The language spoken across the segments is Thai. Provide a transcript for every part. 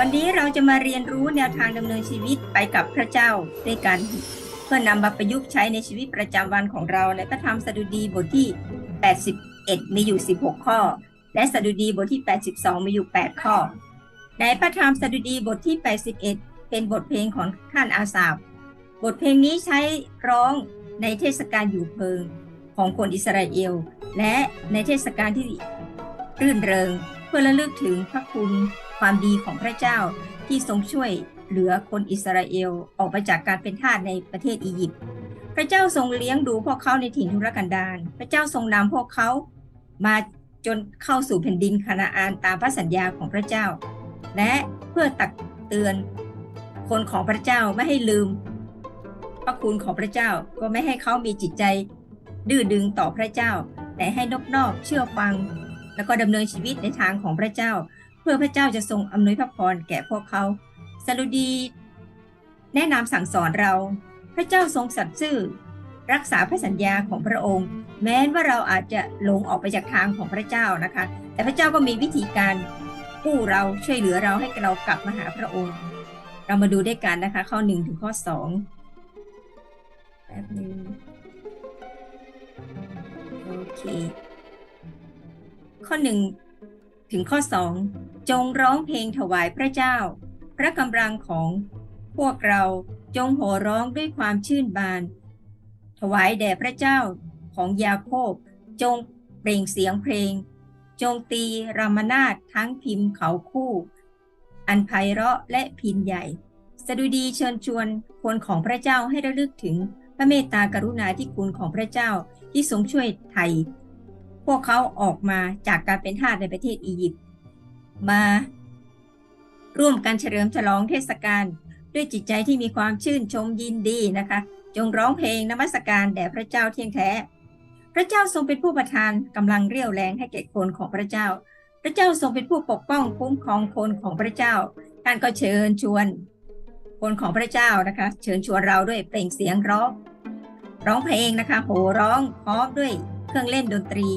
วันนี้เราจะมาเรียนรู้แนวทางดำเนินชีวิตไปกับพระเจ้าด้วยกัน เพื่อนำมาประยุกต์ใช้ในชีวิตประจำวันของเราในพระธรรมสดุดีบทที่ 81 มีอยู่ 16 ข้อ และสดุดีบทที่ 82 มีอยู่ 8 ข้อ ในพระธรรมสดุดีบทที่ 81 เป็นบทเพลงของท่านอาสาบบทเพลงนี้ใช้ร้องในเทศกาลอยู่เพิงของคนอิสราเอล และในเทศกาลที่รื่นเริงเพื่อระลึกถึงพระคุณ ความดีของพระเจ้าที่ทรงช่วยเหลือคนอิสราเอลออกไปจากการเป็นทาสในประเทศอียิปต์ พระเจ้าทรงเลี้ยงดูพวกเขาในถิ่นทุรกันดาร พระเจ้าทรงนำพวกเขามาจนเข้าสู่แผ่นดินคานาอานตามพระสัญญาของพระเจ้า และเพื่อตักเตือนคนของพระเจ้าไม่ให้ลืม พระคุณของพระเจ้าก็ไม่ให้เขามีจิตใจ ดื้อดึงต่อพระเจ้า แต่ให้นอบนอบเชื่อฟัง แล้วก็ดำเนินชีวิตในทางของพระเจ้า พื่อพระเจ้าจะทรงอำนวยพระพรแก่พวกเขาสรุดี แนะนำสั่งสอนเรา พระเจ้าทรงสัตย์ซื่อ รักษาพระสัญญาของพระองค์ แม้ว่าเราอาจจะหลงออกไปจากทางของพระเจ้านะคะ แต่พระเจ้าก็มีวิธีการกู้เราช่วยเหลือเราให้เรากลับมาหาพระองค์ เรามาดูด้วยกันนะคะ ข้อหนึ่งถึงข้อสองแป๊บนึงโอเค ข้อหนึ่งถึงข้อสอง จงร้องเพลงถวายพระเจ้า พระกำลังของพวกเราจงโห่ร้องด้วยความชื่นบาน ถวายแด่พระเจ้าของยาโคบ จงเปล่งเสียงเพลง จงตีรามนาถทั้งพิมพ์เขาคู่ อันไพเราะและพินใหญ่ สดุดีเชิญชวนคนของพระเจ้าให้ระลึกถึงพระเมตตากรุณาธิคุณของพระเจ้าที่ทรงช่วยไทย พวกเขาออกมาจากการเป็นทาสในประเทศอียิปต์ มา ร่วมกันเฉลิมฉลองเทศกาลด้วยจิตใจที่มีความชื่นชมยินดีนะคะ จงร้องเพลงนมัสการแด่พระเจ้าเที่ยงแท้ พระเจ้าทรงเป็นผู้ประทานกำลังเรี่ยวแรงให้แก่คนของพระเจ้า พระเจ้าทรงเป็นผู้ปกป้องคุ้มครองคนของพระเจ้าท่านก็เชิญชวน คนของพระเจ้านะคะ เชิญชวนเราด้วยเปล่งเสียงร้องร้องเพลงนะคะโห่ร้องพร้อมด้วยเครื่องเล่นดนตรี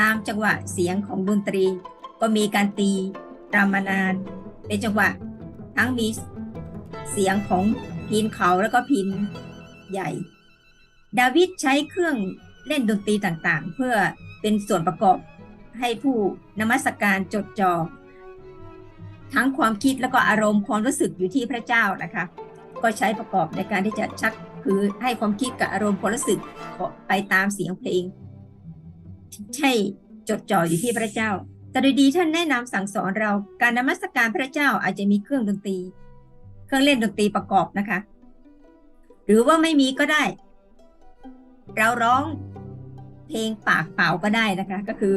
ตามจังหวะเสียงของดนตรี ก็มีการตี รามานาน เป็นจังหวะ ทั้งมีเสียงของพินเขาแล้วก็พินใหญ่ ดาวิดใช้เครื่องเล่นดนตรีต่างๆ เพื่อเป็นส่วนประกอบให้ผู้นมัสการจดจอ่อทั้งความคิดแล้วก็อารมณ์ความรู้สึกอยู่ที่พระเจ้านะคะ ก็ใช้ประกอบในการที่จะชักคือให้ความคิดกับอารมณ์ความรู้สึกไปตามเสียงเพลง ใช่จดจ่ออยู่ที่พระเจ้า แต่โดยดีท่านแนะนำสั่งสอนเราการนมัสการพระเจ้าอาจจะมีเครื่องดนตรี เครื่องเล่นดนตรีประกอบนะคะ หรือว่าไม่มีก็ได้ เราร้องเพลงปากเปล่าก็ได้นะคะ ก็คือ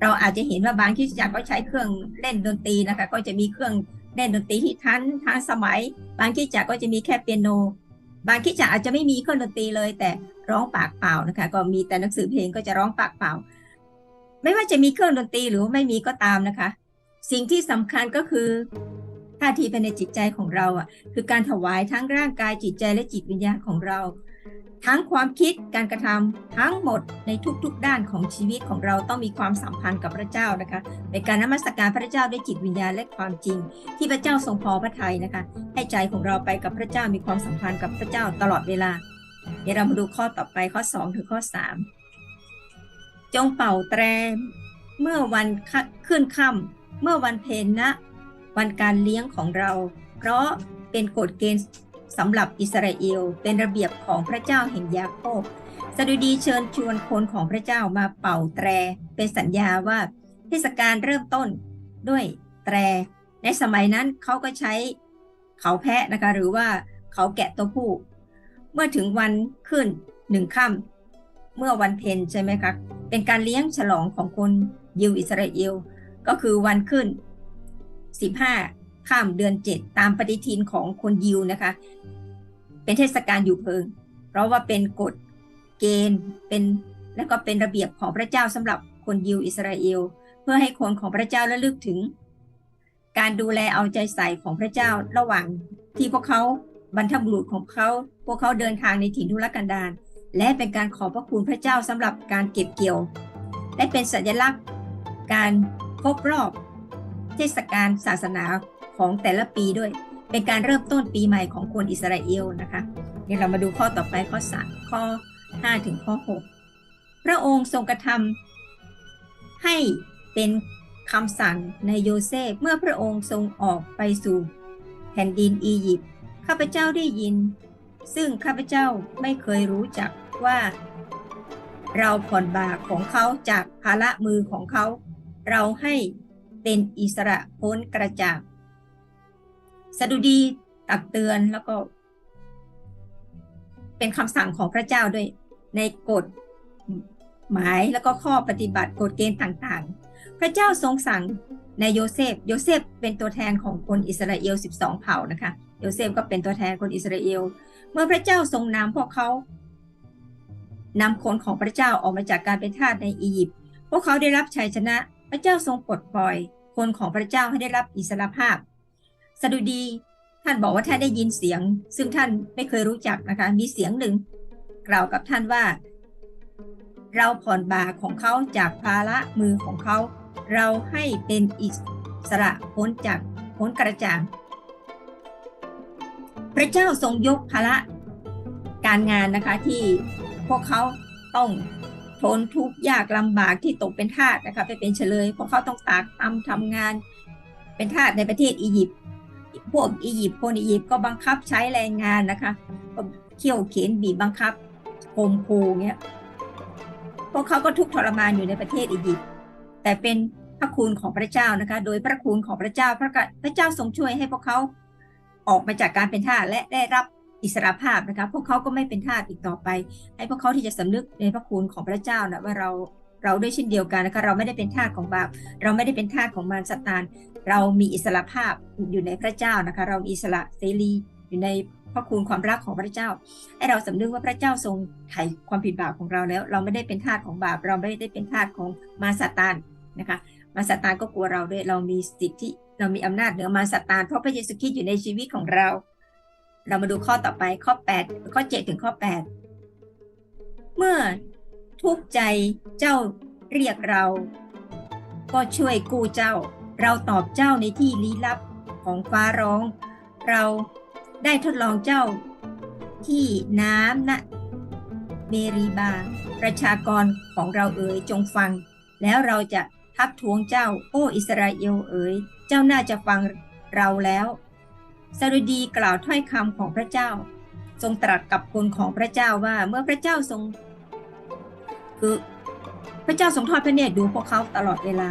เราอาจจะเห็นว่าบางที่จักรก็ใช้เครื่องเล่นดนตรีนะคะ ก็จะมีเครื่องเล่นดนตรีที่ทันทันสมัย บางที่จักรก็จะมีแค่เปียโน บางที่จักรอาจจะไม่มีเครื่องดนตรีเลย แต่ร้องปากเปล่านะคะ ก็มีแต่หนังสือเพลงก็จะร้องปากเปล่า ไม่ว่าจะมีเครื่องดนตรีหรือไม่มีก็ตามนะคะ สิ่งที่สำคัญก็คือท่าทีภายในจิตใจของเราอะ คือการถวายทั้งร่างกายจิตใจและจิตวิญญาณของเรา ทั้งความคิดการกระทำทั้งหมดในทุกๆ ด้านของชีวิตของเราต้องมีความสัมพันธ์กับพระเจ้านะคะ ในการนมัสการพระเจ้าด้วยจิตวิญญาณและความจริง ที่พระเจ้าทรงพอพระทัยนะคะ ให้ใจของเราไปกับพระเจ้ามีความสัมพันธ์กับพระเจ้าตลอดเวลาเดี๋ยวเรามาดูข้อต่อไปข้อ 2 ถึงข้อ 3 จงเป่าแตรเมื่อวันขึ้นค่ำเมื่อวันเพนนะ วันการเลี้ยงของเรา เพราะเป็นกฎเกณฑ์สำหรับอิสราเอลเป็นระเบียบของพระเจ้าแห่งยาโคบสดุดีเชิญชวนคนของพระเจ้ามาเป่าแตร เป็นสัญญาว่าเทศกาลเริ่มต้นด้วยแตร ในสมัยนั้นเขาก็ใช้เขาแพะนะคะ หรือว่าเขาแกะตัวผู้ เมื่อถึงวันขึ้นหนึ่งค่ำเมื่อวันเพนใช่ไหมคะ เป็นการเลี้ยงฉลองของคนยิวอิสราเอล ก็คือวันขึ้น 15 ข้ามเดือน 7 ตามปฏิทินของคนยิวนะคะ เป็นเทศกาลอยู่เพิง เพราะว่าเป็นกฎเกณฑ์เป็นและก็เป็นระเบียบของพระเจ้าสำหรับคนยิวอิสราเอล เพื่อให้คนของพระเจ้าระลึกถึง การดูแลเอาใจใส่ของพระเจ้าระหว่างที่พวกเขาบรรทบุรุษของเขา พวกเขาเดินทางในถิ่นทุรกันดาร และเป็นการขอบพระคุณพระเจ้าสำหรับการเก็บเกี่ยว และเป็นสัญลักษณ์การครบรอบ เทศกาลศาสนาของแต่ละปีด้วย เป็นการเริ่มต้นปีใหม่ของคนอิสราเอลนะคะเดี๋ยวเรามาดูข้อต่อไปข้อสามข้อ 5 ถึงข้อ 6 พระองค์ทรงกระทำให้เป็นคำสั่งในโยเซฟเมื่อพระองค์ทรงออกไปสู่แผ่นดินอียิปต์ข้าพเจ้าได้ยิน ซึ่งข้าพเจ้าไม่เคยรู้จัก ว่า เราผ่อนบาของเขาจากภาระมือของเขา เราให้เป็นอิสระพ้นกระจากสดุดีตักเตือนแล้วก็ เป็นคำสั่งของพระเจ้าด้วยในกฎหมายแล้วก็ข้อปฏิบัติกฎเกณฑ์ต่างๆ พระเจ้าทรงสั่งในโยเซฟ โยเซฟเป็นตัวแทนของคนอิสราเอล 12 เผ่านะคะ โยเซฟก็เป็นตัวแทนคนอิสราเอล เมื่อพระเจ้าทรงนำพวกเขา นำคนของพระเจ้าออกมาจากการเป็นทาสในอียิปต์ พวกเขาได้รับชัยชนะ พระเจ้าทรงปลดปล่อย คนของพระเจ้าให้ได้รับอิสรภาพ สดุดีท่านบอกว่าท่านได้ยินเสียง ซึ่งท่านไม่เคยรู้จักนะคะ มีเสียงหนึ่ง กล่าวกับท่านว่า เราผ่อนบาของเขาจากภาระมือของเขา เราให้เป็นอิสระพ้นจากพ้นกระจ่าง พระเจ้าทรงยกภาระการงานนะคะที่ พวกเขาต้องทนทุกข์ยากลำบากที่ตกเป็นทาสนะคะไปเป็นเฉลยพวกเขาต้องตากตำทำงานเป็นทาสในประเทศอียิปต์พวกอียิปต์คนอียิปต์ก็บังคับใช้แรงงานนะคะเขี่ยวเข็นบีบบังคับข่มขู่เงี้ยพวกเขาก็ทุกข์ทรมานอยู่ในประเทศอียิปต์แต่เป็นพระคุณของพระเจ้านะคะ โดยพระคุณของพระเจ้าพระพระเจ้าทรงช่วยให้พวกเขาออกมาจากการเป็นทาสและได้รับ อิสรภาพนะคะพวกเขาก็ไม่เป็นทาสอีกต่อไป ให้พวกเขาที่จะสำนึกในพระคุณของพระเจ้านะว่าเราเราด้วยเช่นเดียวกันนะคะเราไม่ได้เป็นทาสของบาปเราไม่ได้เป็นทาสของมารซาตาน เรามีอิสระภาพอยู่ในพระเจ้านะคะ เรามีอิสระเสรีอยู่ในพระคุณความรักของพระเจ้า ให้เราสำนึกว่าพระเจ้าทรงไถ่ความผิดบาปของเราแล้ว เราไม่ได้เป็นทาสของบาป เราไม่ได้เป็นทาสของมารซาตานนะคะมารซาตานก็กลัวเราด้วยเรามีสิทธิเรามีอำนาจเหนือมารซาตานเพราะพระเยซูคริสต์อยู่ในชีวิตของเรา เรามาดูข้อต่อไปข้อ 8 ข้อ 7 ถึงข้อ 8 เมื่อทุกใจเจ้าเรียกเรา ก็ช่วยกู้เจ้า เราตอบเจ้าในที่ลี้ลับของฟ้าร้อง เราได้ทดลองเจ้า ที่น้ำนะเมรีบา ประชากรของเราเอ๋ยจงฟัง แล้วเราจะทักท้วงเจ้า โอ้อิสราเอลเอ๋ยเจ้าน่าจะฟังเราแล้ว สดุดีกล่าวถ้อยคำของพระเจ้า ทรงตรัสกับคนของพระเจ้าว่าเมื่อพระเจ้าทรงคือพระเจ้าทรงทอดพระเนตรดูพวกเขาตลอดเวลา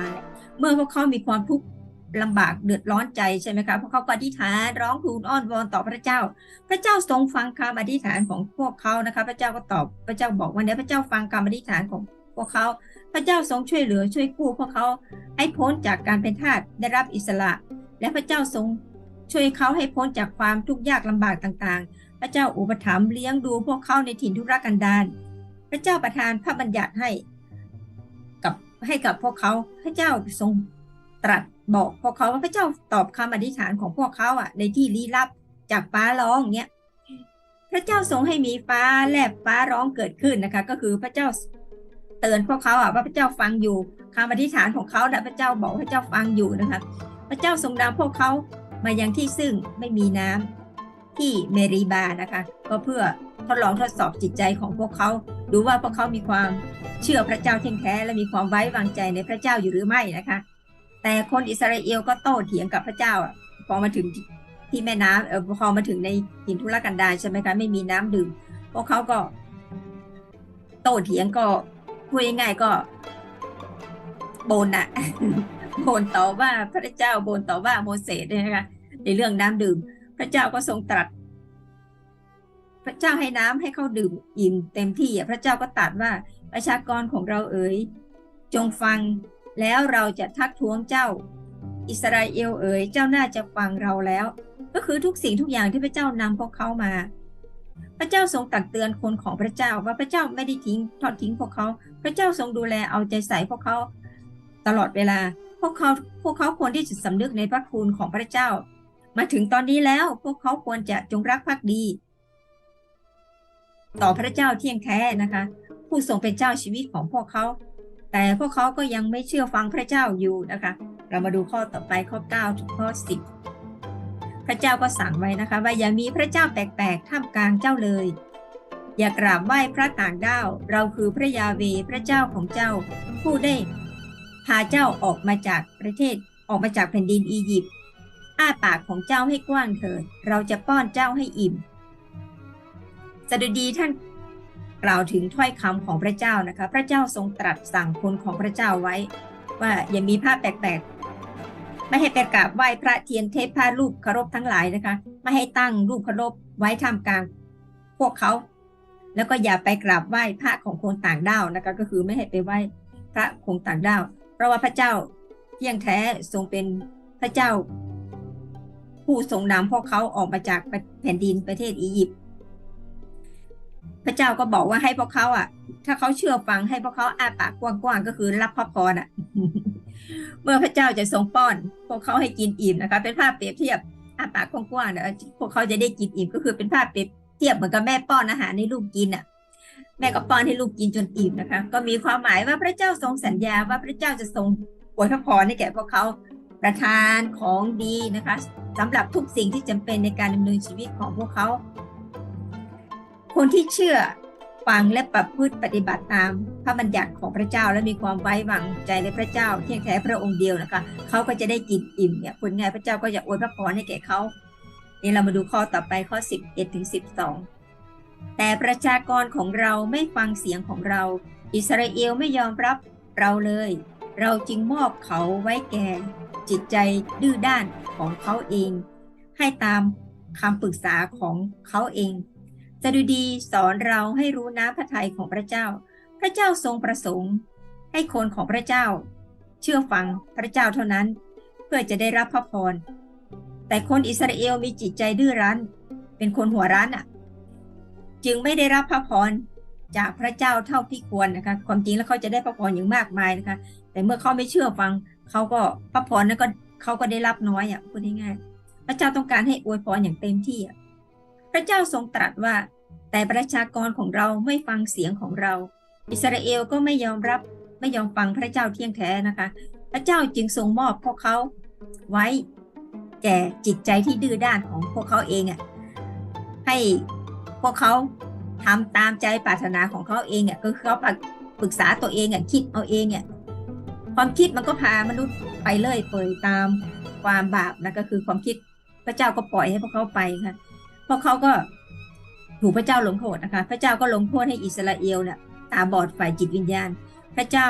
เมื่อพวกเขามีความทุกข์ลำบากเดือดร้อนใจใช่ไหมคะพวกเขาก็อธิษฐานร้องทูลอ้อนวอนต่อพระเจ้า พระเจ้าทรงฟังคำอธิษฐานของพวกเขานะคะ พระเจ้าก็ตอบพระเจ้าบอกว่าเดี๋ยพระเจ้าฟังคำอธิษฐานของพวกเขา พระเจ้าทรงช่วยเหลือช่วยกู้พวกเขาให้พ้นจากการเป็นทาสได้รับอิสระ และพระเจ้าทรง ช่วยเขาให้พ้นจากความทุกข์ยากลำบากต่างๆ พระเจ้าอุปถัมภ์เลี้ยงดูพวกเขาในถิ่นทุรกันดารพระเจ้าประทานพระบัญญัติให้กับให้กับพวกเขาพระเจ้าทรงตรัสบอกพวกเขาว่าพระเจ้าตอบคำอธิษฐานของพวกเขาอะ ในที่ลี้ลับจากฟ้าร้องเนี้ยพระเจ้าทรงให้มีฟ้าแลบฟ้าร้องเกิดขึ้นนะคะ ก็คือพระเจ้าเตือนพวกเขาอะว่าพระเจ้าฟังอยู่คำอธิษฐานของเขานะพระเจ้าบอกพระเจ้าฟังอยู่นะคะ พระเจ้าทรงนำพวกเขา มายังที่ซึ่งไม่มีน้ำที่เมรีบานะคะ ก็เพื่อทดลองทดสอบจิตใจของพวกเขา ดูว่าพวกเขามีความเชื่อพระเจ้าเที่ยงแท้และมีความไว้วางใจในพระเจ้าอยู่หรือไม่นะคะ แต่คนอิสราเอลก็โต้เถียงกับพระเจ้าพอมาถึงที่แม่น้ำเออพอมาถึงในหินทุรกันดารใช่ไหมคะไม่มีน้ำดื่มพวกเขาก็ โต้เถียงก็พูดง่ายๆก็บนอะ โบนต่อว่าพระเจ้าโบนต่อว่าโมเสสเนี่ยนะคะในเรื่องน้ำดื่ม พระเจ้าก็ทรงตรัส พระเจ้าให้น้ำให้เขาดื่มอิ่มเต็มที่อะพระเจ้าก็ตรัสว่าประชากรของเราเอ๋ยจงฟังแล้วเราจะทักท้วงเจ้า อิสราเอลเอ๋ยเจ้าน่าจะฟังเราแล้ว ก็คือทุกสิ่งทุกอย่างที่พระเจ้านำพวกเขามา พระเจ้าทรงตักเตือนคนของพระเจ้าว่าพระเจ้าไม่ได้ทิ้งทอดทิ้งพวกเขา พระเจ้าทรงดูแลเอาใจใส่พวกเขา ตลอดเวลา พวกเขาพวกเขาควรที่จะสำนึกในพระคุณของพระเจ้า มาถึงตอนนี้แล้วพวกเขาควรจะจงรักภักดี ต่อพระเจ้าเที่ยงแท้นะคะ ผู้ทรงเป็นเจ้าชีวิตของพวกเขา แต่พวกเขาก็ยังไม่เชื่อฟังพระเจ้าอยู่นะคะ เรามาดูข้อต่อไปข้อ9ถึงข้อ10ระเจ้าก็สั่งไว้นะคะ ว่าอย่ามีพระเจ้าแปลกๆท่ามกลางเจ้าเลยอย่ากราบไหว้พระต่างด้าว เราคือพระยาเวพระเจ้าของเจ้า ผู้ได้ พาเจ้าออกมาจากประเทศออกมาจากแผ่นดินอียิปต์อ้าปากของเจ้าให้กว้างเถิด เราจะป้อนเจ้าให้อิ่มสดุดีท่านกล่าวถึงถ้อยคำของพระเจ้านะคะ พระเจ้าทรงตรัสสั่งคนของพระเจ้าไว้ ว่าอย่ามีภาพแปลกๆ ไม่ให้ไปกราบไหว้พระเทียนเทพพระรูปเคารพทั้งหลายนะคะ ไม่ให้ตั้งรูปเคารพไว้ท่ามกลางพวกเขา แล้วก็อย่าไปกราบไหว้พระของคนต่างด้าวนะคะ ก็คือไม่ให้ไปไหว้พระของต่างด้าว ราะว่าพระเจ้าเที่ยงแท้ทรงเป็นพระเจ้า ผู้ทรงนำพวกเขาออกมาจากแผ่นดินประเทศอียิปต์พระเจ้าก็บอกว่าให้พวกเขาอะ ถ้าเขาเชื่อฟังให้พวกเขาอ้าปากกว้างๆก็คือรับพระพรอะ เมื่อพระเจ้าจะทรงป้อน พวกเขาให้กินอิ่มนะคะ เป็นภาพเปรียบเทียบอ้าปากกว้างๆเนี่ยพวกเขาจะได้กินอิ่มก็คือเป็นภาพเปรียบเทียบเหมือนกับแม่ป้อนอาหารให้ลูกกินอะ แม่ก็ป้อนให้ลูกกินจนอิ่มนะคะ ก็มีความหมายว่าพระเจ้าทรงสัญญาว่าพระเจ้าจะทรงอวยพระพรให้แก่พวกเขาประทานของดีนะคะสำหรับทุกสิ่งที่จำเป็นในการดำเนินชีวิตของพวกเขา คนที่เชื่อฟังและประพฤติปฏิบัติตามพระบัญญัติของพระเจ้าและมีความไว้วางใจในพระเจ้าเพียงแค่พระองค์เดียวนะคะเขาก็จะได้กินอิ่มเนี่ยผลงานพระเจ้าก็จะอวยพระพรให้แก่เขานี่เรามาดูข้อต่อไปข้อ 11ถึง12 แต่ประชากรของเราไม่ฟังเสียงของเรา อิสราเอลไม่ยอมรับเราเลย เราจึงมอบเขาไว้แก่ จิตใจดื้อด้านของเขาเอง ให้ตามคำปรึกษาของเขาเองสดุดีสอนเราให้รู้น้ำพระทัยของพระเจ้า พระเจ้าทรงประสงค์ ให้คนของพระเจ้า เชื่อฟังพระเจ้าเท่านั้น เพื่อจะได้รับพระพรแต่คนอิสราเอลมีจิตใจดื้อรั้น เป็นคนหัวรั้นอะ จึงไม่ได้รับพระพรจากพระเจ้าเท่าที่ควรนะคะ ความจริงแล้วเขาจะได้พระพรอย่างมากมายนะคะ แต่เมื่อเขาไม่เชื่อฟังเขาก็พระพรนั้นก็เขาก็ได้รับน้อยอะพูดง่ายๆพระเจ้าต้องการให้อวยพรอย่างเต็มที่อะพระเจ้าทรงตรัสว่า แต่ประชากรของเราไม่ฟังเสียงของเรา อิสราเอลก็ไม่ยอมรับไม่ยอมฟังพระเจ้าเที่ยงแท้นะคะ พระเจ้าจึงทรงมอบพวกเขาไว้แก่จิตใจที่ดื้อด้านของพวกเขาเองอะให้ พวกเขาทำตามใจปรารถนาของเขาเองอะก็คือเขาปรึกษาตัวเองอะคิดเอาเองอะความคิดมันก็พามนุษย์ไปเรื่อยเปื่อยตามความบาปนะก็คือความคิดพระเจ้าก็ปล่อยให้พวกเขาไปค่ะพวกเขาก็ถูกพระเจ้าลงโทษนะคะ พระเจ้าก็ลงโทษให้อิสราเอลเนี่ยตาบอดฝ่ายจิตวิญญาณ พระเจ้า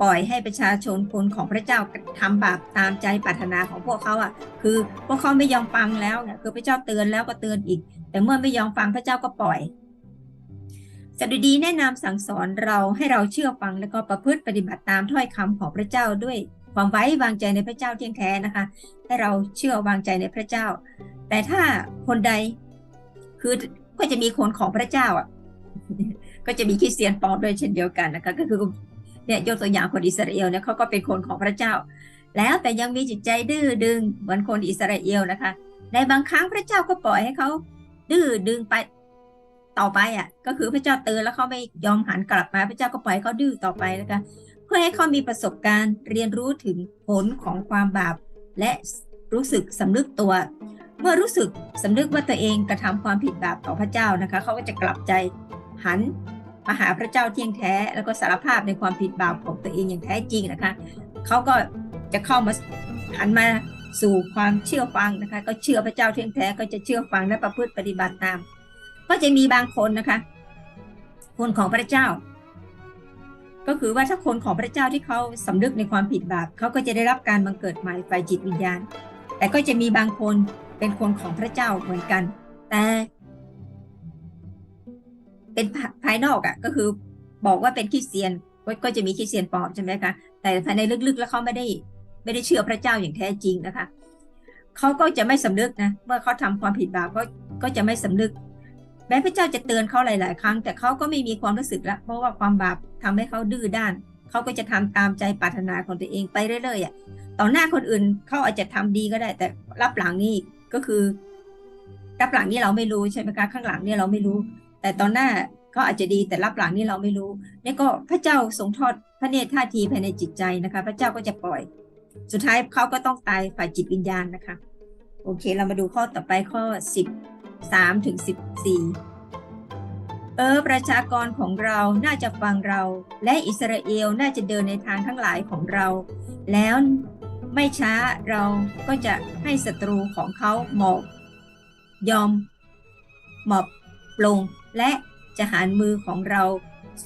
ปล่อยให้ประชาชนคนของพระเจ้าทำบาปตามใจปรารถนาของพวกเขาอะ คือพวกเขาไม่ยอมฟังแล้วเนี่ยคือพระเจ้าเตือนแล้วก็เตือนอีก แต่เมื่อไม่ยอมฟังพระเจ้าก็ปล่อยสดุดีแนะนำสั่งสอนเราให้เราเชื่อฟังแล้วก็ประพฤติปฏิบัติตามถ้อยคำของพระเจ้าด้วยความไว้วางใจในพระเจ้าเที่ยงแท้นะคะ ให้เราเชื่อวางใจในพระเจ้า แต่ถ้าคนใดคือก็จะมีคนของพระเจ้าอะก็จะมีคริสเตียนปลอมด้วยเช่นเดียวกันนะคะ ก็คือ เนี่ยยกตัวอย่างคนอิสราเอลเนี่ยเขาก็เป็นคนของพระเจ้า แล้วแต่ยังมีจิตใจดื้อดึงเหมือนคนอิสราเอลนะคะ ในบางครั้งพระเจ้าก็ปล่อยให้เขาดื้อดึงไปต่อไปอะ ก็คือพระเจ้าเตือนแล้วเขาไม่ยอมหันกลับมา พระเจ้าก็ปล่อยเขาดื้อต่อไปนะคะเพื่อให้เขามีประสบการณ์เรียนรู้ถึงผลของความบาปและรู้สึกสำนึกตัว เมื่อรู้สึกสำนึกว่าตัวเองกระทำความผิดบาปต่อพระเจ้านะคะเขาก็จะกลับใจหัน มาหาพระเจ้าเที่ยงแท้ แล้วก็สารภาพในความผิดบาปของตัวเองอย่างแท้จริงนะคะเขาก็จะเข้ามาหันมาสู่ความเชื่อฟังนะคะ ก็เชื่อพระเจ้าเที่ยงแท้ก็จะเชื่อฟังและประพฤติปฏิบัติตาม ก็จะมีบางคนนะคะ คนของพระเจ้า ก็คือว่าถ้าคนของพระเจ้าที่เขาสำนึกในความผิดบาปเขาก็จะได้รับการบังเกิดใหม่ฝ่ายจิตวิญญาณ แต่ก็จะมีบางคนเป็นคนของพระเจ้าเหมือนกัน แต่ เป็นภายนอกอะ่ะก็คือบอกว่าเป็นคริสเตียนก็จะมีคริสเตียนปลอมใช่ไหมคะแต่ภายในลึกๆแล้วเขาไม่ได้ไม่ได้เชื่อพระเจ้าอย่างแท้จริงนะคะเขาก็จะไม่สำนึกนะเมื่อเขาทำความผิดบาปก็ก็จะไม่สำนึกแม้พระเจ้าจะเตือนเขาหลายๆ ครั้ง แต่เขาก็ไม่มีความรู้สึกละเพราะว่าความบาปทำให้เขาดื้อด้านเขาก็จะทำตามใจปรารถนาของตัวเองไปเรื่อยๆอะต่อหน้าคนอื่นเขาอาจจะทำดีก็ได้ แต่รับหลังนี่ก็คือรับหลังนี่เราไม่รู้ใช่ไหมคะข้างหลังเนี่ยเราไม่รู้ แต่ตอนหน้าเขาอาจจะดีแต่รับหลังนี่เราไม่รู้นี่ก็พระเจ้าทรงทอดพระเนตรท่าทีภายในจิตใจนะคะ พระเจ้าก็จะปล่อย สุดท้ายเขาก็ต้องตายฝ่ายจิตวิญญาณนะคะ โอเค เรามาดูข้อต่อไปข้อสิบสามถึงสิบสี่เออ ประชากรของเราน่าจะฟังเรา และอิสราเอลน่าจะเดินในทางทั้งหลายของเรา แล้วไม่ช้าเราก็จะให้ศัตรูของเขาหมอบยอมหมอบลง และจะหันมือของเรา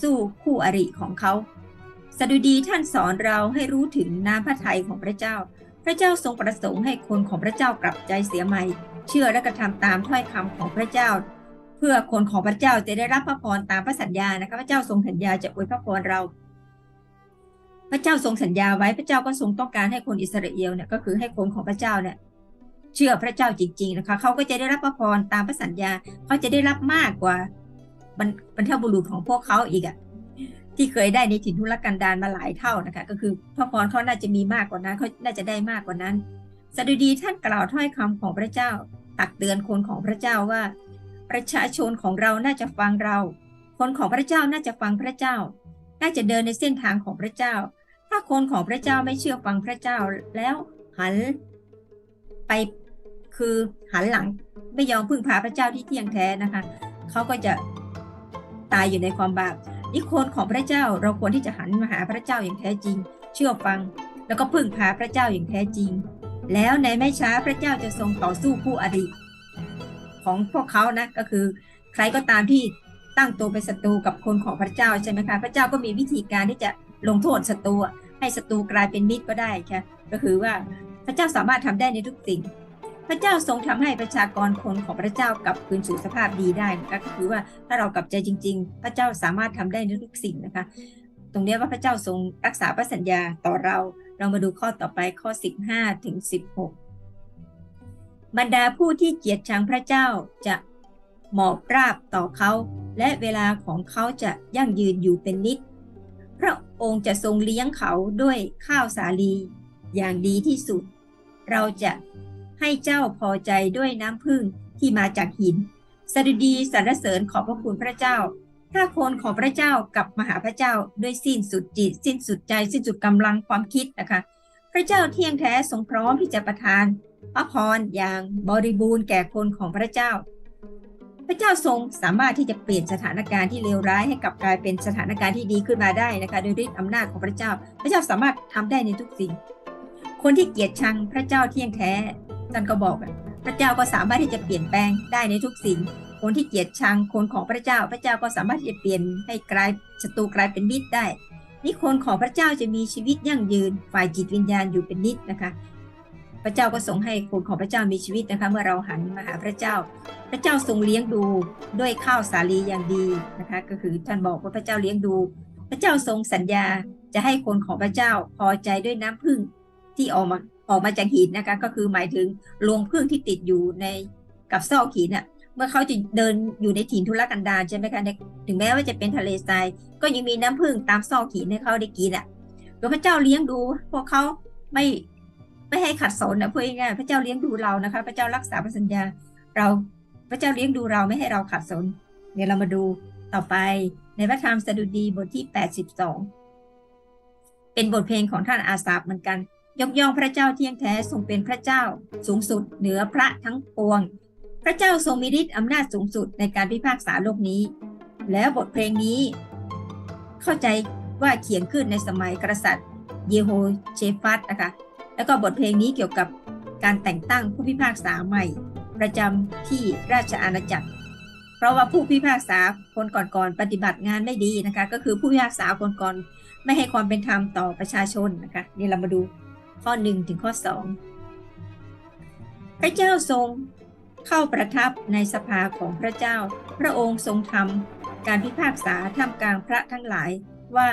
สู้คู่อริของเขาสดุดีท่านสอนเราให้รู้ถึงน้ำพระทัยของพระเจ้า พระเจ้าทรงประสงค์ให้คนของพระเจ้ากลับใจเสียใหม่ เชื่อและกระทำตามถ้อยคำของพระเจ้า เพื่อคนของพระเจ้าจะได้รับพระพรตามพระสัญญานะคะพระเจ้าทรงสัญญาจะอวยพระพรเรา พระเจ้าทรงสัญญาไว้พระเจ้าก็ทรงต้องการให้คนอิสราเอลเนี่ยก็คือให้คนของพระเจ้าเนี่ย เชื่อพระเจ้าจริง ๆ นะคะ เขาก็จะได้รับพระพรตามพระสัญญา เขาจะได้รับมากกว่าบรรเทบุรุษของพวกเขาอีกอะที่เคยได้ในถิ่นทุรกันดารมาหลายเท่านะคะ ก็คือพระพรเขาน่าจะมีมากกว่านั้นเขาน่าจะได้มากกว่านั้นสดุดีท่านกล่าวถ้อยคำของพระเจ้า ตักเตือนคนของพระเจ้าว่า ประชาชนของเราน่าจะฟังเรา คนของพระเจ้าน่าจะฟังพระเจ้า น่าจะเดินในเส้นทางของพระเจ้า ถ้าคนของพระเจ้าไม่เชื่อฟังพระเจ้าแล้วหันไป คือหันหลังไม่ยอมพึ่งพาพระเจ้าที่เที่ยงแท้นะคะเขาก็จะตายอยู่ในความบาปนี่คนของพระเจ้าเราควรที่จะหันมาหาพระเจ้าอย่างแท้จริง เชื่อฟัง แล้วก็พึ่งพาพระเจ้าอย่างแท้จริง แล้วในไม่ช้าพระเจ้าจะทรงต่อสู้ผู้อดีตของพวกเขานะก็คือ ใครก็ตามที่ตั้งตัวเป็นศัตรูกับคนของพระเจ้าใช่ไหมคะพระเจ้าก็มีวิธีการที่จะลงโทษศัตรูให้ศัตรูกลายเป็นมิตรก็ได้ค่ะก็คือว่าพระเจ้าสามารถทำได้ในทุกสิ่ง พระเจ้าทรงทำให้ประชากรคนของพระเจ้ากลับคืนสู่สภาพดีได้ก็คือว่าถ้าเรากลับใจจริง ๆ พระเจ้าสามารถทำได้ในทุกสิ่งนะคะ ตรงนี้ว่าพระเจ้าทรงรักษาพระสัญญาต่อเรา เรามาดูข้อต่อไปข้อ 15ถึง16 บรรดาผู้ที่เกียรติชังพระเจ้าจะหมอบราบต่อเขา และเวลาของเขาจะยั่งยืนอยู่เป็นนิด พระองค์จะทรงเลี้ยงเขาด้วยข้าวสาลีอย่างดีที่สุด เราจะ ให้เจ้าพอใจด้วยน้ำพึ่งที่มาจากหินสดุดีสรรเสริญขอบพระคุณพระเจ้า ถ้าคนของพระเจ้ากับมหาพระเจ้าด้วยสิ้นสุดจิต สิ้นสุดใจ สิ้นสุดกำลังความคิดนะคะ พระเจ้าเที่ยงแท้ทรงพร้อมที่จะประทานพระพรอย่างบริบูรณ์แก่คนของพระเจ้า พระเจ้าทรงสามารถที่จะเปลี่ยนสถานการณ์ที่เลวร้ายให้กลับกลายเป็นสถานการณ์ที่ดีขึ้นมาได้นะคะโดยฤทธิ์อำนาจของพระเจ้า พระเจ้าสามารถทำได้ในทุกสิ่ง คนที่เกลียดชังพระเจ้าเที่ยงแท้ ท่านก็บอกพระเจ้าก็สามารถที่จะเปลี่ยนแปลงได้ในทุกสิ่ง คนที่เกลียดชังคนของพระเจ้า พระเจ้าก็สามารถที่จะเปลี่ยนให้กลายศัตรูกลายเป็นมิตรได้นี่คนของพระเจ้าจะมีชีวิตยั่งยืน ฝ่ายจิตวิญญาณอยู่เป็นนิดนะคะ พระเจ้าก็ทรงให้คนของพระเจ้ามีชีวิตนะคะ เมื่อเราหันมาหาพระเจ้า พระเจ้าทรงเลี้ยงดูด้วยข้าวสาลีอย่างดีนะคะ ก็คือท่านบอกว่าพระเจ้าเลี้ยงดู พระเจ้าทรงสัญญาจะให้คนของพระเจ้าพอใจด้วยน้ำพึ่งที่ออกมา ออกมาจากหินนะคะ ก็คือหมายถึงรวงพึ่งที่ติดอยู่ในกับซอกหินอะเมื่อเขาจะเดินอยู่ในถิ่นทุรกันดารใช่ไหมคะถึงแม้ว่าจะเป็นทะเลทรายก็ยังมีน้ำพึ่งตามซอกหินให้เขาได้กินอะพระเจ้าเลี้ยงดู พวกเขาไม่ไม่ให้ขัดสนนะพูดง่ายพระเจ้าเลี้ยงดูเรานะคะ พระเจ้ารักษาพระสัญญา เราพระเจ้าเลี้ยงดูเราไม่ให้เราขัดสน เดี๋ยวเรามาดูต่อไปในพระธรรมสดุดีบทที่ 82 เป็นบทเพลงของท่านอาสาบเหมือนกัน ยกย่องพระเจ้าเที่ยงแท้ทรงเป็นพระเจ้า สูงสุดเหนือพระทั้งปวง พระเจ้าทรงมีฤทธิ์อำนาจสูงสุดในการพิพากษาโลกนี้ แล้วบทเพลงนี้ เข้าใจว่าเขียนขึ้นในสมัยกษัตริย์ เยโฮเชฟัตนะคะแล้วก็บทเพลงนี้เกี่ยวกับการแต่งตั้งผู้พิพากษาใหม่ ประจำที่ราชอาณาจักร เพราะว่าผู้พิพากษาคนก่อนๆปฏิบัติงานไม่ดีนะคะ ก็คือผู้พิพากษาคนก่อนไม่ให้ความเป็นธรรมต่อประชาชนนะคะนี่เรามาดู ข้อหนึ่งถึงข้อสองพระเจ้าทรงเข้าประทับในสภาของพระเจ้า พระองค์ทรงทำการพิพากษาท่ามกลางพระทั้งหลายว่า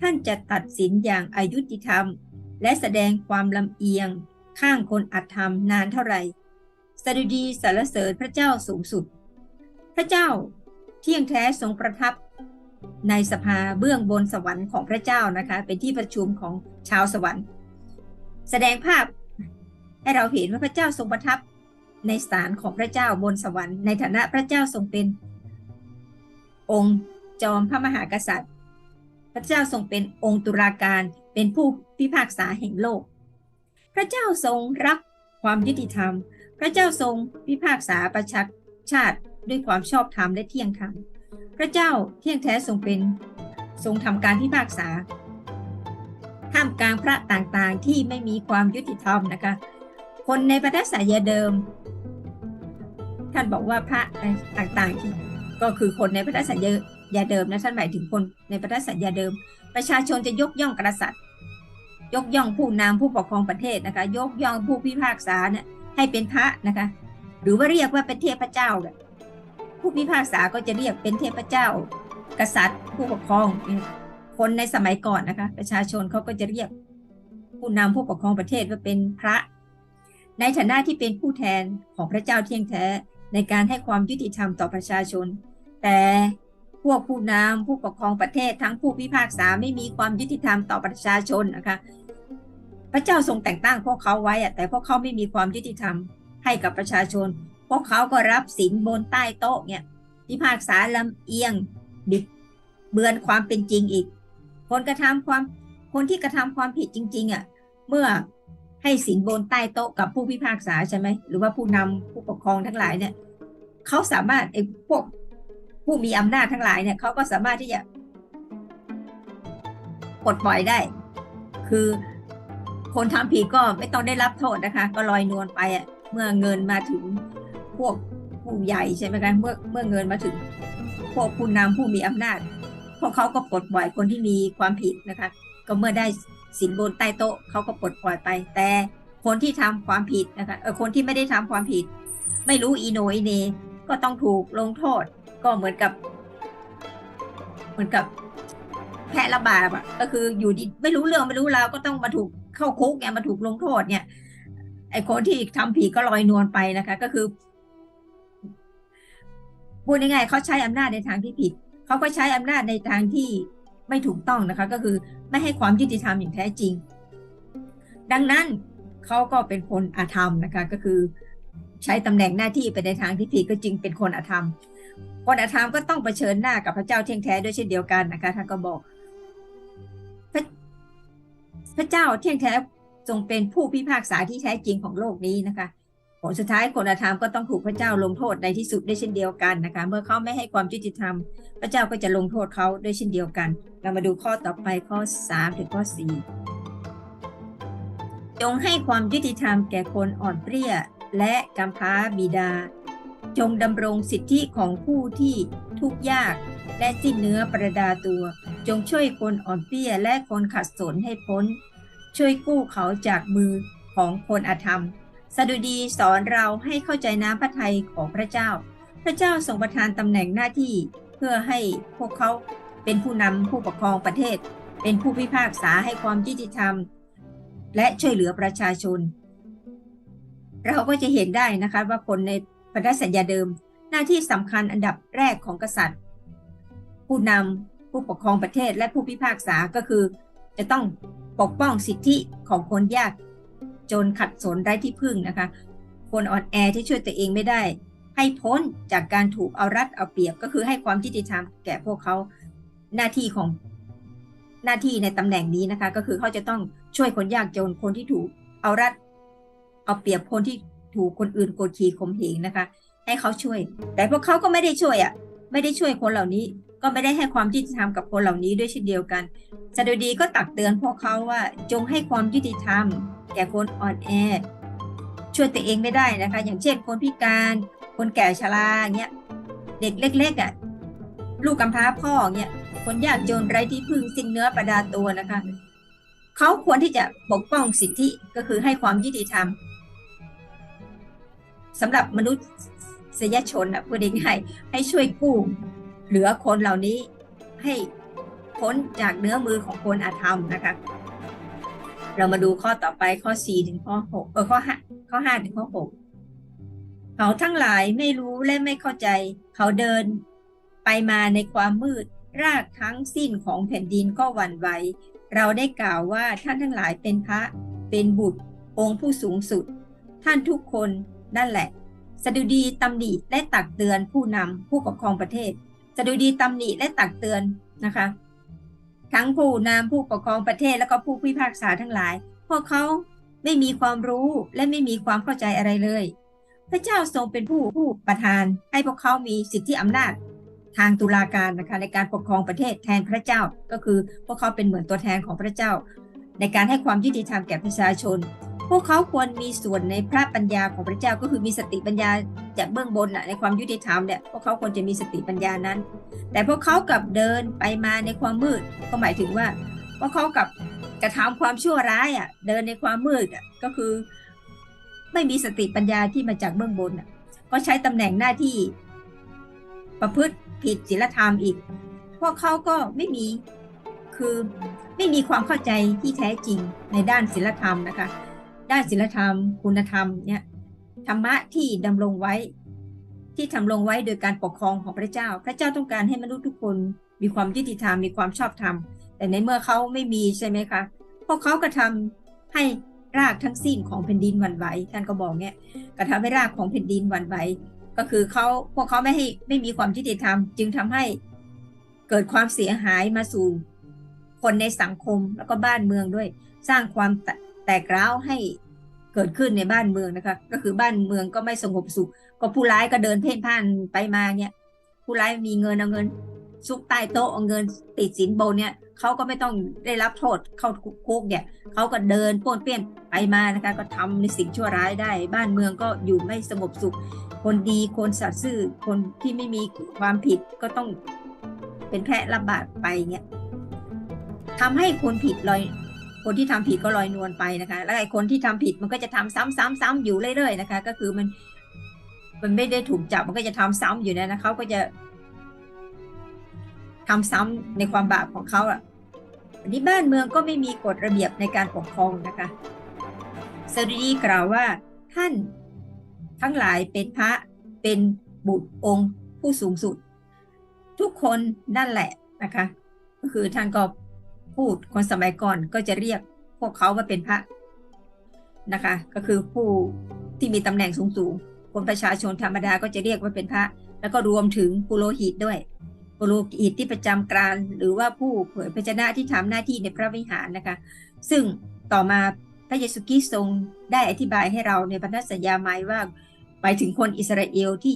ท่านจะตัดสินอย่างอายุติธรรม และแสดงความลำเอียงข้างคนอัตธรรมนานเท่าไหร่สดุดีสรรเสริญพระเจ้าสูงสุด พระเจ้าเที่ยงแท้ทรงประทับ ในสภาเบื้องบนสวรรค์ของพระเจ้านะคะ เป็นที่ประชุมของชาวสวรรค์ แสดงภาพ ให้เราเห็นว่าพระเจ้าทรงประทับในศาลของพระเจ้าบนสวรรค์ในฐานะพระเจ้าทรงเป็น องค์จอมพระมหากษัตริย์ พระเจ้าทรงเป็นองค์ตุลาการเป็นผู้พิพากษาแห่งโลก พระเจ้าทรงรักความยุติธรรม พระเจ้าทรงพิพากษาประชาชาติด้วยความชอบธรรมและเที่ยงธรรม พระเจ้าเที่ยงแท้ทรงเป็นทรงทำการพิพากษา ท่ามกลางพระต่างๆ ที่ไม่มีความยุติธรรมนะคะ คนในประทัสายาเดิม ท่านบอกว่าพระต่างๆที่ก็คือคนในประทัสายาเดิมนะท่านหมายถึงคนในประทัสายาเดิม ประชาชนจะยกย่องกษัตริย์ ยกย่องผู้นำผู้ปกครองประเทศนะคะ ยกย่องผู้พิพากษาเนี่ยให้เป็นพระนะคะ หรือว่าเรียกว่าเป็นเทพเจ้าแบบผู้พิพากษาก็จะเรียกเป็นเทพเจ้า กษัตริย์ ผู้ปกครอง คนในสมัยก่อนนะคะ ประชาชนเขาก็จะเรียกผู้นำผู้ปกครองประเทศว่าเป็นพระ ในฐานะที่เป็นผู้แทนของพระเจ้าเที่ยงแท้ในการให้ความยุติธรรมต่อประชาชน แต่พวกผู้นำผู้ปกครองประเทศทั้งผู้พิพากษาไม่มีความยุติธรรมต่อประชาชนนะคะ พระเจ้าทรงแต่งตั้งพวกเขาไว้อะแต่พวกเขาไม่มีความยุติธรรมให้กับประชาชน พวกเขาก็รับสินบนใต้โต๊ะเนี่ยพิพากษาลำเอียงบิดเบือนความเป็นจริงอีก คนกระทำความคนที่กระทำความผิดจริง ๆ อะ เมื่อให้สินบนใต้โต๊ะกับผู้พิพากษาใช่ไหมหรือว่าผู้นำผู้ปกครองทั้งหลายเนี่ยเขาสามารถไอ้พวกผู้มีอำนาจทั้งหลายเนี่ยเขาก็สามารถที่จะปลดปล่อยได้ คือคนทำผิดก็ไม่ต้องได้รับโทษนะคะ ก็ลอยนวลไปอะเมื่อเงินมาถึงพวกผู้ใหญ่ใช่ไหมคะเมื่อเมื่อเงินมาถึงพวกผู้นำผู้มีอำนาจ พวกเขาก็ปลดปล่อยคนที่มีความผิดนะคะ ก็เมื่อได้สินบนใต้โต๊ะเขาก็ปลดปล่อยไป แต่คนที่ทำความผิดนะคะเออคนที่ไม่ได้ทำความผิด ไม่รู้อีโนอีเนก็ต้องถูกลงโทษ ก็เหมือนกับ เหมือนกับแพะระบาดอะก็คืออยู่ดีไม่รู้เรื่องไม่รู้ราวก็ต้องมาถูกเข้าคุกเนี่ยมาถูกลงโทษเนี่ยไอ้คนที่ทำผิดก็ลอยนวลไปนะคะ ก็คือพูดง่ายๆเขาใช้อำนาจในทางที่ผิด เขาก็ใช้อำนาจในทางที่ไม่ถูกต้องนะคะ ก็คือไม่ให้ความยุติธรรมอย่างแท้จริง ดังนั้นเขาก็เป็นคนอาธรรมนะคะก็คือ ใช้ตำแหน่งหน้าที่ไปในทางที่ผิดก็จริงเป็นคนอาธรรม คนอาธรรมก็ต้องเผชิญหน้ากับพระเจ้าเที่ยงแท้ด้วยเช่นเดียวกันนะคะท่านก็บอก พระพระเจ้าเที่ยงแท้ทรงเป็นผู้พิพากษาที่แท้จริงของโลกนี้นะคะ ผลสุดท้ายคนอาธรรมก็ต้องถูกพระเจ้าลงโทษในที่สุดได้เช่นเดียวกันนะคะ เมื่อเขาไม่ให้ความยุติธรรม พระเจ้าก็จะลงโทษเขาด้วยเช่นเดียวกัน เรามาดูข้อต่อไปข้อ3ถึงข้อ4จงให้ความยุติธรรมแก่คนอ่อนเปรี้ย และกำพร้าบิดา จงดำรงสิทธิของผู้ที่ทุกข์ยาก และสิ้นเนื้อประดาตัว จงช่วยคนอ่อนเปรี้ยและคนขัดสนให้พ้น ช่วยกู้เขาจากมือของคนอาธรรม สดุดีสอนเราให้เข้าใจน้ำพระทัยของพระเจ้า พระเจ้าทรงประทานตำแหน่งหน้าที่เพื่อให้พวกเขาเป็นผู้นำผู้ปกครองประเทศ เป็นผู้พิพากษาให้ความยุติธรรม และช่วยเหลือประชาชน เราก็จะเห็นได้นะคะว่าคนในพันธสัญญาเดิม หน้าที่สำคัญอันดับแรกของกษัตริย์ ผู้นำผู้ปกครองประเทศและผู้พิพากษาก็คือ จะต้องปกป้องสิทธิของคนยาก จนขัดสนไร้ที่พึ่งนะคะ คนอ่อนแอที่ช่วยตัวเองไม่ได้ ให้พ้นจากการถูกเอารัดเอาเปรียบก็คือให้ความยุติธรรมแก่พวกเขาหน้าที่ของหน้าที่ในตำแหน่งนี้นะคะ ก็คือเขาจะต้องช่วยคนยากจนคนที่ถูกเอารัดเอาเปรียบคนที่ถูกคนอื่นกดขี่ข่มเหงนะคะ ให้เขาช่วย แต่พวกเขาก็ไม่ได้ช่วยอะ ไม่ได้ช่วยคนเหล่านี้ ก็ไม่ได้ให้ความยุติธรรมกับคนเหล่านี้ด้วยเช่นเดียวกันสดุดีก็ตักเตือนพวกเขาว่าจงให้ความยุติธรรม แก่คนอ่อนแอช่วยตัวเองไม่ได้นะคะ อย่างเช่นคนพิการคนแก่ชราเงี้ยเด็กเล็กๆอะลูกกำพร้าพ่อเงี้ยคนยากจนไร้ที่พึ่งสิ้นเนื้อประดาตัวนะคะเขาควรที่จะปกป้องสิทธิก็คือให้ความยุติธรรมสำหรับมนุษยชนอะพูดง่ายให้ช่วยกู้ เหลือคนเหล่านี้ให้พ้นจากเนื้อมือของคนอาธรรมนะคะ เรามาดูข้อต่อไปข้อ4ถึงข้อ6เออข้อ5ข้อ5ถึงข้อ6เขาทั้งหลายไม่รู้และไม่เข้าใจ เขาเดินไปมาในความมืด รากทั้งสิ้นของแผ่นดินก็หวั่นไหวเราได้กล่าวว่าท่านทั้งหลายเป็นพระเป็นบุตร องค์ผู้สูงสุด ท่านทุกคนนั่นแหละ สดุดีตำหนิและตักเตือนผู้นำผู้ปกครองประเทศ สดุดีตำหนิและตักเตือนนะคะ ทั้งผู้นำผู้ปกครองประเทศแล้วก็ผู้พิพากษาทั้งหลาย พวกเขาไม่มีความรู้และไม่มีความเข้าใจอะไรเลย พระเจ้าทรงเป็นผู้ผู้ประทาน ให้พวกเขามีสิทธิอำนาจ ทางตุลาการนะคะในการปกครองประเทศแทนพระเจ้า ก็คือพวกเขาเป็นเหมือนตัวแทนของพระเจ้า ในการให้ความยุติธรรมแก่ประชาชน วกเขาควรมีส่วนในพระปัญญาของพระเจ้าก็คือมีสติปัญญาจากเบื้องบนน่ะในความยุติธรรมเนี่ยพวกเขาควรจะมีสติปัญญานั้น แต่พวกเขากลับเดินไปมาในความมืด ก็หมายถึงว่าพวกเขากลับกระทำความชั่วร้ายอะเดินในความมืดอะก็คือ ไม่มีสติปัญญาที่มาจากเบื้องบนอะก็ใช้ตำแหน่งหน้าที่ ประพฤติผิดศีลธรรมอีก พวกเขาก็ไม่มีคือไม่มีความเข้าใจที่แท้จริงในด้านศีลธรรมนะคะ ด้านศีลธรรม คุณธรรมเนี่ยธรรมะที่ดำรงไว้ ที่ทำลงไว้โดยการปกครองของพระเจ้า พระเจ้าต้องการให้มนุษย์ทุกคนมีความยุติธรรมมีความชอบธรรม แต่ในเมื่อเขาไม่มีใช่ไหมคะพวกเขากระทำให้รากทั้งสิ้นของแผ่นดินหวั่นไหวท่านก็บอกเนี่ยกระทำให้รากของแผ่นดินหวั่นไหวก็คือเขาพวกเขาไม่ให้ไม่มีความยุติธรรม จึงทำให้เกิดความเสียหายมาสู่คนในสังคมแล้วก็บ้านเมืองด้วย สร้างความ แตกร้าวให้เกิดขึ้นในบ้านเมืองนะคะ ก็คือบ้านเมืองก็ไม่สงบสุข ก็ผู้ร้ายก็เดินเพ่นพ่านไปมาเนี่ยผู้ร้ายมีเงินเอาเงิน ซุกใต้โต๊ะเอาเงินติดสินบนเนี่ยเขาก็ไม่ต้องได้รับโทษเข้าคุกเนี่ยเขาก็เดินป้วนเปี้ยนไปมานะคะก็ทำในสิ่งชั่วร้ายได้ บ้านเมืองก็อยู่ไม่สงบสุข คนดีคนสัตย์ซื่อคนที่ไม่มีความผิดก็ต้องเป็นแพะรับบาปไปเนี่ยทำให้คนผิดลอย คนที่ทำผิดก็ลอยนวลไปนะคะ แล้วไอ้คนที่ทำผิดมันก็จะทำซ้ำๆๆอยู่เรื่อยๆนะคะ ก็คือมัน มันไม่ได้ถูกจับมันก็จะทำซ้ำอยู่นะนะเขาก็จะทำซ้ำในความบาปของเขาอะอันนี้บ้านเมืองก็ไม่มีกฎระเบียบในการปกครองนะคะสดุดีกล่าวว่าท่านทั้งหลายเป็นพระเป็นบุตรองค์ผู้สูงสุด ทุกคนนั่นแหละนะคะ ก็คือท่านก็ พูดคนสมัยก่อนก็จะเรียกพวกเขาว่าเป็นพระนะคะ ก็คือผู้ที่มีตำแหน่งสูงๆคนประชาชนธรรมดาก็จะเรียกว่าเป็นพระ แล้วก็รวมถึงปุโรหิตด้วยปุโรหิตที่ประจำการหรือว่าผู้เผยพระชนะที่ทำหน้าที่ในพระวิหารนะคะ ซึ่งต่อมาพระเยซูคริสต์ทรงได้อธิบายให้เราในพันธสัญญาหมายว่าไปถึงคนอิสราเอลที่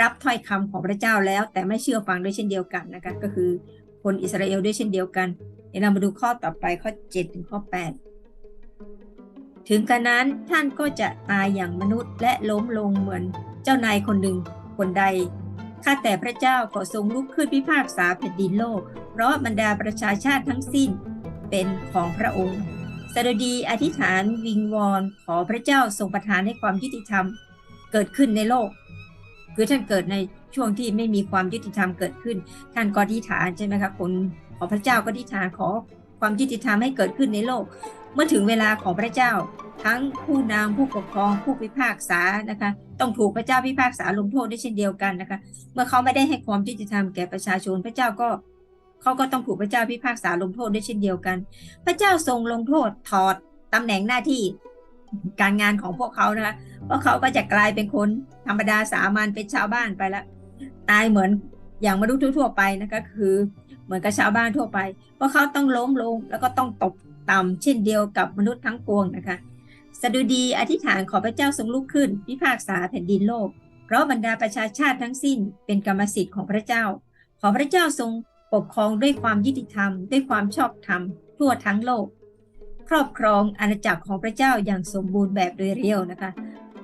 รับถ้อยคำของพระเจ้าแล้ว แต่ไม่เชื่อฟังด้วยเช่นเดียวกันนะคะก็คือ คนอิสราเอลด้วยเช่นเดียวกัน เดี๋ยวเรามาดูข้อต่อไปข้อ 7 ถึงข้อ 8 ถึงกระนั้นท่านก็จะตายอย่างมนุษย์และล้มลงเหมือนเจ้านายคนหนึ่งคนใด ข้าแต่พระเจ้าก็ทรงลุกขึ้นพิพากษาแผ่นดินโลก เพราะบรรดาประชาชาติทั้งสิ้นเป็นของพระองค์สดุดีอธิษฐานวิงวอนขอพระเจ้าทรงประทานให้ความยุติธรรม เกิดขึ้นในโลก คือท่านเกิดใน ช่วงที่ไม่มีความยุติธรรมเกิดขึ้น ท่านก็อธิษฐานใช่ไหมคะคนของพระเจ้าก็อธิษฐานขอความยุติธรรมให้เกิดขึ้นในโลก เมื่อถึงเวลาของพระเจ้า ทั้งผู้นำผู้ปกครองผู้พิพากษานะคะต้องถูกพระเจ้าพิพากษาลงโทษด้วยเช่นเดียวกันนะคะ เมื่อเขาไม่ได้ให้ความยุติธรรมแก่ประชาชนพระเจ้าก็เขาก็ต้องถูกพระเจ้าพิพากษาลงโทษด้วยเช่นเดียวกัน พระเจ้าทรงลงโทษถอดตำแหน่งหน้าที่การงานของพวกเขานะคะเพราะเขาก็จะกลายเป็นคนธรรมดาสามัญเป็นชาวบ้านไปแล้ว ตายเหมือนอย่างมนุษย์ทั่วไปนะคะคือเหมือนกับชาวบ้านทั่วไปเพราะเขาต้องล้มลงแล้วก็ต้องตกต่ำเช่นเดียวกับมนุษย์ทั้งปวงนะคะสดุดีอธิษฐานขอพระเจ้าทรงลุกขึ้น พิพากษาแผ่นดินโลก เพราะบรรดาประชาชาติทั้งสิ้นเป็นกรรมสิทธิ์ของพระเจ้า ขอพระเจ้าทรงปกครองด้วยความยุติธรรม ด้วยความชอบธรรม ทั่วทั้งโลก ครอบครองอาณาจักรของพระเจ้าอย่างสมบูรณ์แบบโดยเร็วนะคะ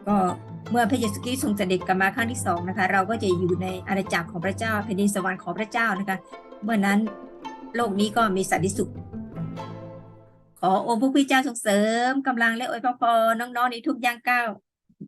ก็ เมื่อพระเยซูคริสต์ทรงเสด็จกลับมาครั้งที่สองนะคะ เราก็จะอยู่ในอาณาจักรของพระเจ้าแผ่นดินสวรรค์ของพระเจ้านะคะ เมื่อนั้นโลกนี้ก็มีสันติสุข ขอองค์พระผู้เจ้าทรงเสริมกำลังและอวยพรน้องๆในทุกย่างก้าว